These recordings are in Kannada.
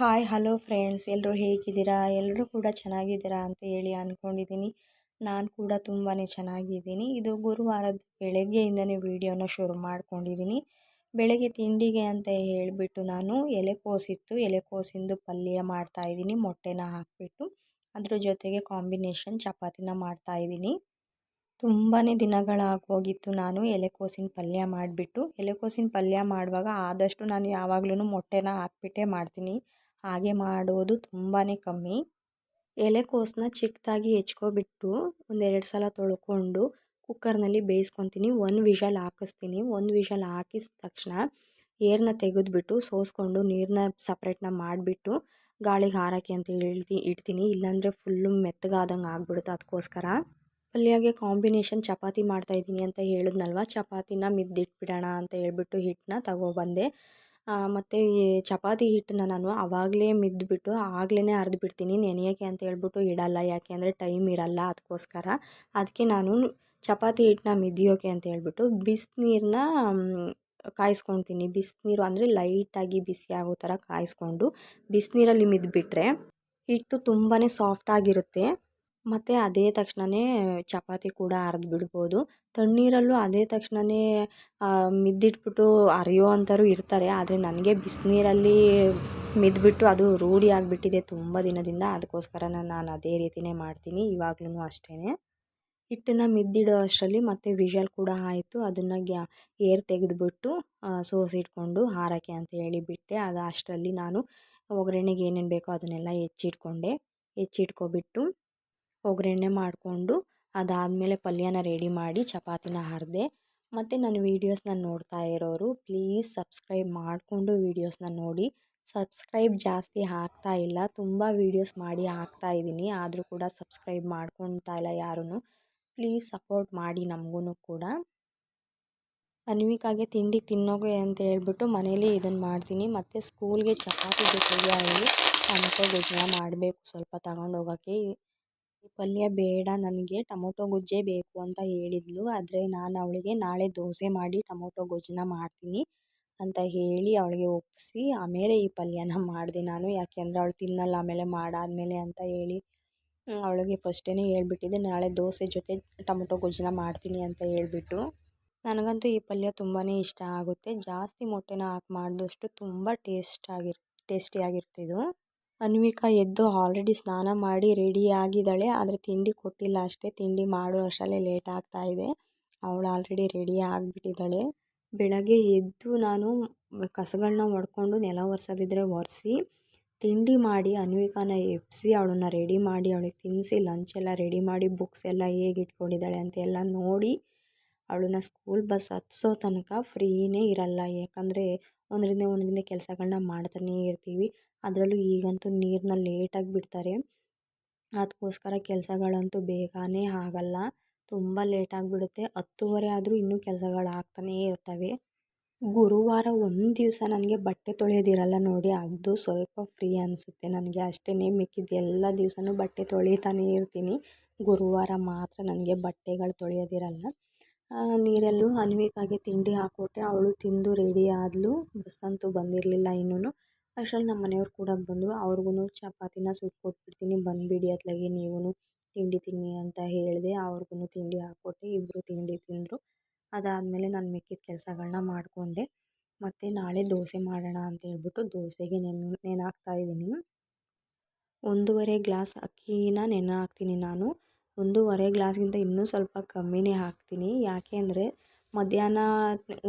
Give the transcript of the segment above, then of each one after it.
ಹಾಯ್ ಹಲೋ ಫ್ರೆಂಡ್ಸ್ ಎಲ್ಲರೂ ಹೇಗಿದ್ದೀರಾ? ಎಲ್ಲರೂ ಕೂಡ ಚೆನ್ನಾಗಿದ್ದೀರಾ ಅಂತ ಹೇಳಿ ಅಂದ್ಕೊಂಡಿದ್ದೀನಿ ನಾನು ಕೂಡ ತುಂಬಾ ಚೆನ್ನಾಗಿದ್ದೀನಿ. ಇದು ಗುರುವಾರದ ಬೆಳಗ್ಗೆಯಿಂದನೇ ವೀಡಿಯೋನ ಶುರು ಮಾಡ್ಕೊಂಡಿದ್ದೀನಿ. ಬೆಳಗ್ಗೆ ತಿಂಡಿಗೆ ಅಂತ ಹೇಳಿಬಿಟ್ಟು ನಾನು ಎಲೆಕೋಸಿತ್ತು ಎಲೆಕೋಸಿಂದು ಪಲ್ಯ ಮಾಡ್ತಾಯಿದ್ದೀನಿ ಮೊಟ್ಟೆನ ಹಾಕಿಬಿಟ್ಟು ಅದ್ರ ಜೊತೆಗೆ ಕಾಂಬಿನೇಷನ್ ಚಪಾತಿನ ಮಾಡ್ತಾಯಿದ್ದೀನಿ ತುಂಬಾ ದಿನಗಳಾಗೋಗಿತ್ತು ನಾನು ಎಲೆಕೋಸಿನ ಪಲ್ಯ ಮಾಡಿಬಿಟ್ಟು. ಎಲೆಕೋಸಿನ ಪಲ್ಯ ಮಾಡುವಾಗ ಆದಷ್ಟು ನಾನು ಯಾವಾಗ್ಲೂ ಮೊಟ್ಟೆನ ಹಾಕ್ಬಿಟ್ಟೇ ಮಾಡ್ತೀನಿ. ಹಾಗೆ ಮಾಡೋದು ತುಂಬಾ ಕಮ್ಮಿ. ಎಲೆಕೋಸನ್ನ ಚಿಕ್ಕದಾಗಿ ಹೆಚ್ಕೊಬಿಟ್ಟು ಒಂದೆರಡು ಸಲ ತೊಳ್ಕೊಂಡು ಕುಕ್ಕರ್ನಲ್ಲಿ ಬೇಯಿಸ್ಕೊತೀನಿ. ಒಂದು ವಿಷಲ್ ಹಾಕಿಸ್ತೀನಿ. ಒಂದು ವಿಷಲ್ ಹಾಕಿದ ತಕ್ಷಣ ಏರನ್ನ ತೆಗೆದ್ಬಿಟ್ಟು ಸೋಸ್ಕೊಂಡು ನೀರನ್ನ ಸಪ್ರೇಟ್ನ ಮಾಡಿಬಿಟ್ಟು ಗಾಳಿಗೆ ಹಾರಕ್ಕೆ ಅಂತ ಹೇಳ್ತಿ, ಇಡ್ತೀನಿ. ಇಲ್ಲಾಂದರೆ ಫುಲ್ಲು ಮೆತ್ತಗಾದಂಗೆ ಆಗ್ಬಿಡುತ್ತೆ ಅದಕ್ಕೋಸ್ಕರ ಪಲ್ಯಾಗೆ ಕಾಂಬಿನೇಷನ್ ಚಪಾತಿ ಮಾಡ್ತಾಯಿದ್ದೀನಿ ಅಂತ ಹೇಳಿದ್ನಲ್ವ? ಚಪಾತಿನ ಮಿದ್ದಿಟ್ಬಿಡೋಣ ಅಂತ ಹೇಳ್ಬಿಟ್ಟು ಹಿಟ್ಟನ್ನ ತಗೊಬಂದೆ. ಮತ್ತು ಈ ಚಪಾತಿ ಹಿಟ್ಟನ್ನ ನಾನು ಆವಾಗಲೇ ಮಿದ್ದುಬಿಟ್ಟು ಆಗ್ಲೇ ಬಿಡ್ತೀನಿ ನೆನೆಯೋಕ್ಕೆ ಅಂತ ಹೇಳ್ಬಿಟ್ಟು ಇಡಲ್ಲ. ಯಾಕೆ ಅಂದರೆ ಟೈಮ್ ಇರಲ್ಲ ಅದಕ್ಕೋಸ್ಕರ. ಅದಕ್ಕೆ ನಾನು ಚಪಾತಿ ಹಿಟ್ಟನ್ನ ಮಿದಿಯೋಕೆ ಅಂತ ಹೇಳ್ಬಿಟ್ಟು ಬಿಸಿನೀರನ್ನ ಕಾಯಿಸ್ಕೊತೀನಿ. ಬಿಸಿನೀರು ಅಂದರೆ ಲೈಟಾಗಿ ಬಿಸಿ ಆಗೋ ಥರ ಕಾಯಿಸ್ಕೊಂಡು ಬಿಸಿನೀರಲ್ಲಿ ಮಿದ್ಬಿಟ್ರೆ ಹಿಟ್ಟು ತುಂಬಾ ಸಾಫ್ಟಾಗಿರುತ್ತೆ ಮತ್ತು ಅದೇ ತಕ್ಷಣನೇ ಚಪಾತಿ ಕೂಡ ಅರ್ದು ಬಿಡ್ಬೋದು. ತಣ್ಣೀರಲ್ಲೂ ಅದೇ ತಕ್ಷಣನೇ ಮಿದ್ದಿಟ್ಬಿಟ್ಟು ಅರೆಯೋ ಅಂಥವ್ರು ಇರ್ತಾರೆ. ಆದರೆ ನನಗೆ ಬಿಸಿನೀರಲ್ಲಿ ಮಿದ್ಬಿಟ್ಟು ಅದು ರೂಢಿ ಆಗಿಬಿಟ್ಟಿದೆ ತುಂಬ ದಿನದಿಂದ. ಅದಕ್ಕೋಸ್ಕರ ನಾನು ಅದೇ ರೀತಿಯೇ ಮಾಡ್ತೀನಿ. ಇವಾಗ್ಲೂ ಅಷ್ಟೇ ಹಿಟ್ಟನ್ನು ಮಿದ್ದಿಡೋ ಅಷ್ಟರಲ್ಲಿ ಮತ್ತು ವಿಷಲ್ ಕೂಡ ಆಯಿತು. ಅದನ್ನು ಗ್ಯಾ, ಏರ್ ತೆಗೆದುಬಿಟ್ಟು ಸೋಸಿಟ್ಕೊಂಡು ಹಾರಕ್ಕೆ ಅಂತ ಹೇಳಿ ಬಿಟ್ಟೆ. ಅದು ಅಷ್ಟರಲ್ಲಿ ನಾನು ಒಗ್ಗರಣೆಗೆ ಏನೇನು ಬೇಕೋ ಅದನ್ನೆಲ್ಲ ಹೆಚ್ಚಿಟ್ಕೊಂಡೆ. ಹೆಚ್ಚಿಟ್ಕೊಬಿಟ್ಟು ಒಗ್ಗರಣೆ ಮಾಡಿಕೊಂಡು ಅದಾದಮೇಲೆ ಪಲ್ಯನ ರೆಡಿ ಮಾಡಿ ಚಪಾತಿನ ಹರಿದೆ ಮತ್ತು ನನ್ನ ವೀಡಿಯೋಸ್ನ ನೋಡ್ತಾ ಇರೋರು ಪ್ಲೀಸ್ ಸಬ್ಸ್ಕ್ರೈಬ್ ಮಾಡಿಕೊಂಡು ವೀಡಿಯೋಸ್ನ ನೋಡಿ. ಸಬ್ಸ್ಕ್ರೈಬ್ ಜಾಸ್ತಿ ಹಾಕ್ತಾ ಇಲ್ಲ. ತುಂಬ ವೀಡಿಯೋಸ್ ಮಾಡಿ ಹಾಕ್ತಾ ಇದ್ದೀನಿ. ಆದರೂ ಕೂಡ ಸಬ್ಸ್ಕ್ರೈಬ್ ಮಾಡ್ಕೊತಾ ಇಲ್ಲ ಯಾರೂ ಪ್ಲೀಸ್ ಸಪೋರ್ಟ್ ಮಾಡಿ ನಮಗೂ ಕೂಡ. ಅನ್ವಿಕಾಗೆ ತಿಂಡಿ ತಿನ್ನೋಗೆ ಅಂತ ಹೇಳ್ಬಿಟ್ಟು ಮನೇಲಿ ಇದನ್ನು ಮಾಡ್ತೀನಿ. ಮತ್ತು ಸ್ಕೂಲ್ಗೆ ಚಪಾತಿ ಜೊತೆಗೆ ಅಲ್ಲಿ ಅಂತ ಗೊಜ್ಜನ್ನ ಮಾಡಬೇಕು. ಸ್ವಲ್ಪ ತಗೊಂಡೋಗೋಕ್ಕೆ ಈ ಪಲ್ಯ ಬೇಡ, ನನಗೆ ಟೊಮೊಟೊ ಗೊಜ್ಜೆ ಬೇಕು ಅಂತ ಹೇಳಿದ್ಲು. ಆದರೆ ನಾನು ಅವಳಿಗೆ ನಾಳೆ ದೋಸೆ ಮಾಡಿ ಟೊಮೊಟೊ ಗೊಜ್ಜನ್ನ ಮಾಡ್ತೀನಿ ಅಂತ ಹೇಳಿ ಅವಳಿಗೆ ಒಪ್ಪಿಸಿ, ಆಮೇಲೆ ಈ ಪಲ್ಯನ ಮಾಡಿದೆ ನಾನು. ಯಾಕೆಂದರೆ ಅವಳು ತಿನ್ನಲ್ಲ, ಆಮೇಲೆ ಮಾಡಾದಮೇಲೆ ಅಂತ ಹೇಳಿ ಅವಳಿಗೆ ಫಸ್ಟೇ ಹೇಳ್ಬಿಟ್ಟಿದ್ದೆ, ನಾಳೆ ದೋಸೆ ಜೊತೆ ಟೊಮೊಟೊ ಗೊಜ್ಜನ್ನ ಮಾಡ್ತೀನಿ ಅಂತ ಹೇಳಿಬಿಟ್ಟು. ನನಗಂತೂ ಈ ಪಲ್ಯ ತುಂಬಾ ಇಷ್ಟ ಆಗುತ್ತೆ. ಜಾಸ್ತಿ ಮೊಟ್ಟೆನ ಹಾಕಿ ಮಾಡಿದಷ್ಟು ತುಂಬ ಟೇಸ್ಟ್ ಆಗಿರ್ ಟೇಸ್ಟಿಯಾಗಿರ್ತಿದ್ದು ಅನ್ವಿಕಾ ಎದ್ದು ಆಲ್ರೆಡಿ ಸ್ನಾನ ಮಾಡಿ ರೆಡಿ ಆಗಿದ್ದಾಳೆ ಆದರೆ ತಿಂಡಿ ಕೊಟ್ಟಿಲ್ಲ ಅಷ್ಟೇ. ತಿಂಡಿ ಮಾಡೋ, ಅಷ್ಟರಲ್ಲೇ ಲೇಟ್ ಆಗ್ತಾ ಇದೆ. ಅವಳು ಆಲ್ರೆಡಿ ರೆಡಿ ಆಗಿಬಿಟ್ಟಿದ್ದಾಳೆ. ಬೆಳಗ್ಗೆ ಎದ್ದು ನಾನು ಕಸಗಳನ್ನ ಹೊಡ್ಕೊಂಡು ನೆಲ ಒರೆಸೋದಿದ್ರೆ ಒರೆಸಿ, ತಿಂಡಿ ಮಾಡಿ ಅನ್ವಿಕಾನ ಎಬ್ಬಿಸಿ ಅವಳನ್ನ ರೆಡಿ ಮಾಡಿ, ಅವಳಿಗೆ ತಿನ್ನಿಸಿ ಲಂಚ್ ಎಲ್ಲ ರೆಡಿ ಮಾಡಿ, ಬುಕ್ಸ್ ಎಲ್ಲ ಹೇಗೆ ಇಟ್ಕೊಂಡಿದ್ದಾಳೆ ಅಂತೆಲ್ಲ ನೋಡಿ ಅವಳನ್ನ ಸ್ಕೂಲ್ ಬಸ್ ಹತ್ಸೋ ತನಕ ಫ್ರೀನೇ ಇರಲ್ಲ. ಯಾಕಂದರೆ ಒಂದರಿಂದ ಒಂದರಿಂದ ಕೆಲಸಗಳನ್ನ ಮಾಡ್ತಾನೇ ಇರ್ತೀವಿ. ಅದರಲ್ಲೂ ಈಗಂತೂ ನೀರನ್ನ ಲೇಟಾಗಿ ಬಿಡ್ತಾರೆ. ಅದಕ್ಕೋಸ್ಕರ ಕೆಲಸಗಳಂತೂ ಬೇಗನೆ ಆಗಲ್ಲ. ತುಂಬ ಲೇಟಾಗಿಬಿಡುತ್ತೆ ಹತ್ತುವರೆ ಆದರೂ ಇನ್ನೂ ಕೆಲಸಗಳು ಆಗ್ತಾನೇ ಇರ್ತವೆ. ಗುರುವಾರ ಒಂದು ದಿವಸ ನನಗೆ ಬಟ್ಟೆ ತೊಳೆಯೋದಿರಲ್ಲ ನೋಡಿ, ಅದು ಸ್ವಲ್ಪ ಫ್ರೀ ಅನಿಸುತ್ತೆ ನನಗೆ. ಅಷ್ಟೇ ಮಿಕ್ಕಿದ ಎಲ್ಲ ದಿವಸನೂ ಬಟ್ಟೆ ತೊಳಿತಾನೇ ಇರ್ತೀನಿ. ಗುರುವಾರ ಮಾತ್ರ ನನಗೆ ಬಟ್ಟೆಗಳು ತೊಳೆಯೋದಿರಲ್ಲ. ನೀರಲ್ಲೂ ಅನ್ವಿಕಾಗೆ ತಿಂಡಿ ಹಾಕ್ಕೊಟ್ಟೆ ಅವಳು ತಿಂದು ರೆಡಿ ಆದಳು ಬಸ್ ಅಂತೂ ಬಂದಿರಲಿಲ್ಲ ಇನ್ನೂ ಅಷ್ಟರಲ್ಲಿ ನಮ್ಮ ಮನೆಯವ್ರು ಕೂಡ ಬಂದರು. ಅವ್ರಿಗೂ ಚಪಾತಿನ ಸುಟ್ಕೊಟ್ಬಿಡ್ತೀನಿ ಬಂದುಬಿಡಿ ಅತ್ಲಾಗೆ ನೀವೂ ತಿಂಡಿ ತಿನ್ನಿ ಅಂತ ಹೇಳಿದೆ ಅವ್ರಿಗೂ ತಿಂಡಿ ಹಾಕ್ಕೊಟ್ಟೆ ಇಬ್ಬರು ತಿಂಡಿ ತಿಂದರು. ಅದಾದಮೇಲೆ ನಾನು ಮಿಕ್ಕಿದ ಕೆಲಸಗಳನ್ನ ಮಾಡಿಕೊಂಡೆ. ಮತ್ತು ನಾಳೆ ದೋಸೆ ಮಾಡೋಣ ಅಂತ ಹೇಳ್ಬಿಟ್ಟು ದೋಸೆಗೆ ನೆನೆ ನೆನೆ ಹಾಕ್ತಾಯಿದ್ದೀನಿ ಒಂದೂವರೆ ಗ್ಲಾಸ್ ಅಕ್ಕಿನ ನೆನೆ ಹಾಕ್ತೀನಿ ನಾನು. ಒಂದೂವರೆ ಗ್ಲಾಸ್ಗಿಂತ ಇನ್ನೂ ಸ್ವಲ್ಪ ಕಮ್ಮಿನೇ ಹಾಕ್ತೀನಿ. ಯಾಕೆ ಅಂದರೆ ಮಧ್ಯಾಹ್ನ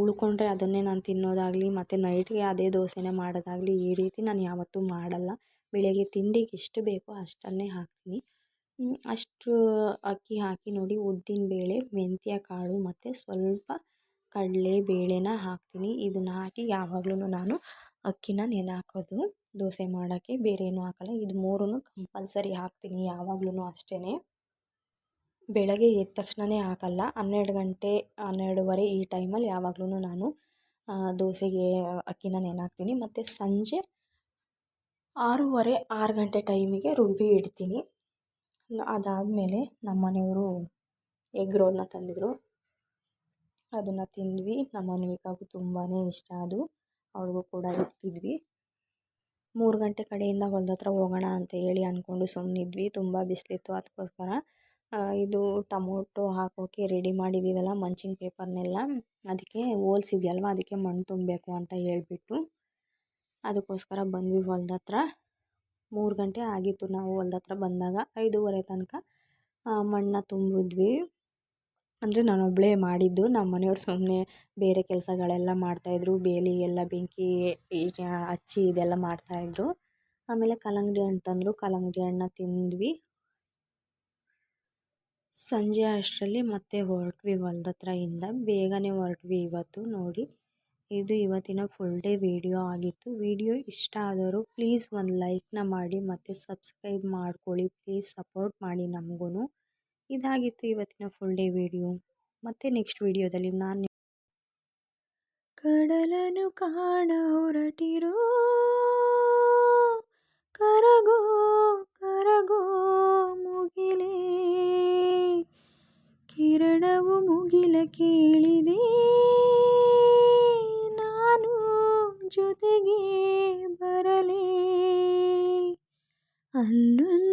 ಉಳ್ಕೊಂಡ್ರೆ ಅದನ್ನೇ ನಾನು ತಿನ್ನೋದಾಗಲಿ, ಮತ್ತು ನೈಟ್ಗೆ ಅದೇ ದೋಸೆನೇ ಮಾಡೋದಾಗಲಿ ಈ ರೀತಿ ನಾನು ಯಾವತ್ತೂ ಮಾಡಲ್ಲ. ಬೆಳಗ್ಗೆ ತಿಂಡಿಗೆ ಎಷ್ಟು ಬೇಕೋ ಅಷ್ಟನ್ನೇ ಹಾಕ್ತೀನಿ. ಅಷ್ಟು ಅಕ್ಕಿ ಹಾಕಿ ನೋಡಿ ಉದ್ದಿನ ಬೇಳೆ, ಮೆಂತ್ಯ ಕಾಳು ಮತ್ತು ಸ್ವಲ್ಪ ಕಡಲೆ ಬೇಳೆನ ಹಾಕ್ತೀನಿ. ಇದನ್ನು ಹಾಕಿ ಯಾವಾಗ್ಲೂ ನಾನು ಅಕ್ಕಿನ ನೆನೆ ಹಾಕೋದು ದೋಸೆ ಮಾಡೋಕ್ಕೆ ಬೇರೆ ಏನೂ ಹಾಕಲ್ಲ. ಇದು ಮೂರೂ ಕಂಪಲ್ಸರಿ ಹಾಕ್ತೀನಿ ಯಾವಾಗ್ಲೂ ಅಷ್ಟೇ ಬೆಳಗ್ಗೆ ಎದ್ದ ತಕ್ಷಣವೇ ಹಾಕಲ್ಲ ಹನ್ನೆರಡು ಗಂಟೆ, ಹನ್ನೆರಡುವರೆ ಈ ಟೈಮಲ್ಲಿ ಯಾವಾಗ್ಲೂ ನಾನು ದೋಸೆಗೆ, ಅಕ್ಕಿನ ನೆನೆ ಹಾಕ್ತೀನಿ ಮತ್ತು ಸಂಜೆ ಆರೂವರೆ, ಆರು ಗಂಟೆ ಟೈಮಿಗೆ ರುಬ್ಬಿ ಇಡ್ತೀನಿ. ಅದಾದಮೇಲೆ ನಮ್ಮ ಮನೆಯವರು ಎಗ್ ರೋಲ್ನ ತಂದಿದ್ರು. ಅದನ್ನು ತಿಂದ್ವಿ. ನಮ್ಮ ಅನ್ವಿಕಾಗೂ ತುಂಬಾ ಇಷ್ಟ ಅದು. ಅವ್ರಿಗೂ ಕೂಡ ಇಟ್ಟಿದ್ವಿ. ಮೂರು ಗಂಟೆ ಕಡೆಯಿಂದ ಹೊಲ್ದ ಹತ್ರ ಹೋಗೋಣ ಅಂತ ಹೇಳಿ ಅಂದ್ಕೊಂಡು ಸುಮ್ಮನಿದ್ವಿ ತುಂಬ ಬಿಸಿಲಿತ್ತು ಅದಕ್ಕೋಸ್ಕರ. ಇದು ಟೊಮೊಟೊ ಹಾಕೋಕ್ಕೆ ರೆಡಿ ಮಾಡಿದ್ದೀವಲ್ಲ ಮಂಚಿನ ಪೇಪರ್ನೆಲ್ಲ ಅದಕ್ಕೆ ಹೋಲ್ಸ್ ಇದೆಯಲ್ವ ಅದಕ್ಕೆ ಮಣ್ಣು ತುಂಬಬೇಕು ಅಂತ ಹೇಳಿಬಿಟ್ಟು ಅದಕ್ಕೋಸ್ಕರ ಬಂದ್ವಿ ಹೊಲದ ಹತ್ರ ಮೂರು ಗಂಟೆ ಆಗಿತ್ತು ನಾವು ಹೊಲ್ದ ಹತ್ರ ಬಂದಾಗ, ಐದೂವರೆ ತನಕ ಮಣ್ಣನ್ನ ತುಂಬಿದ್ವಿ. ಅಂದರೆ ನಾನೊಬ್ಬಳೇ ಮಾಡಿದ್ದು. ನಮ್ಮ ಮನೆಯವ್ರು ಸುಮ್ಮನೆ ಬೇರೆ ಕೆಲಸಗಳೆಲ್ಲ ಮಾಡ್ತಾಯಿದ್ರು. ಬೇಲಿ ಎಲ್ಲ, ಬೆಂಕಿ ಹಚ್ಚಿ ಇದೆಲ್ಲ ಮಾಡ್ತಾಯಿದ್ರು. ಆಮೇಲೆ ಕಲ್ಲಂಗಡಿ ಹಣ್ಣು ತಂದರು. ಕಲ್ಲಂಗಡಿ ಹಣ್ಣನ್ನ ತಿಂದ್ವಿ. ಸಂಜೆ ಅಷ್ಟರಲ್ಲಿ ಮತ್ತೆ ಹೊರಟ್ವಿ ಹೊಲ್ದ ಹತ್ರಯಿಂದ ಬೇಗನೆ ಹೊರಟ್ವಿ ಇವತ್ತು ನೋಡಿ. ಇದು ಇವತ್ತಿನ ಫುಲ್ ಡೇ ವಿಡಿಯೋ ಆಗಿತ್ತು. ವಿಡಿಯೋ ಇಷ್ಟ ಆದವರು ಪ್ಲೀಸ್ ಒಂದು ಲೈಕ್ನ ಮಾಡಿ, ಮತ್ತು ಸಬ್ಸ್ಕ್ರೈಬ್ ಮಾಡ್ಕೊಳ್ಳಿ. ಪ್ಲೀಸ್ ಸಪೋರ್ಟ್ ಮಾಡಿ ನಮಗೂ ಇದಾಗಿತ್ತು ಇವತ್ತಿನ ಫುಲ್ ಡೇ ವಿಡಿಯೋ ಮತ್ತೆ ನೆಕ್ಸ್ಟ್ ವಿಡಿಯೋದಲ್ಲಿ ನಾನು ಕಡಲನು ಕಾಣ ಹೊರಟಿರೋ ಮುಗಿಲ ಕೇಳಿದೆ. ನಾನು ಜೊತೆಗೆ ಬರಲೇ. ಅಲ್ಲೊಂದಿದೆ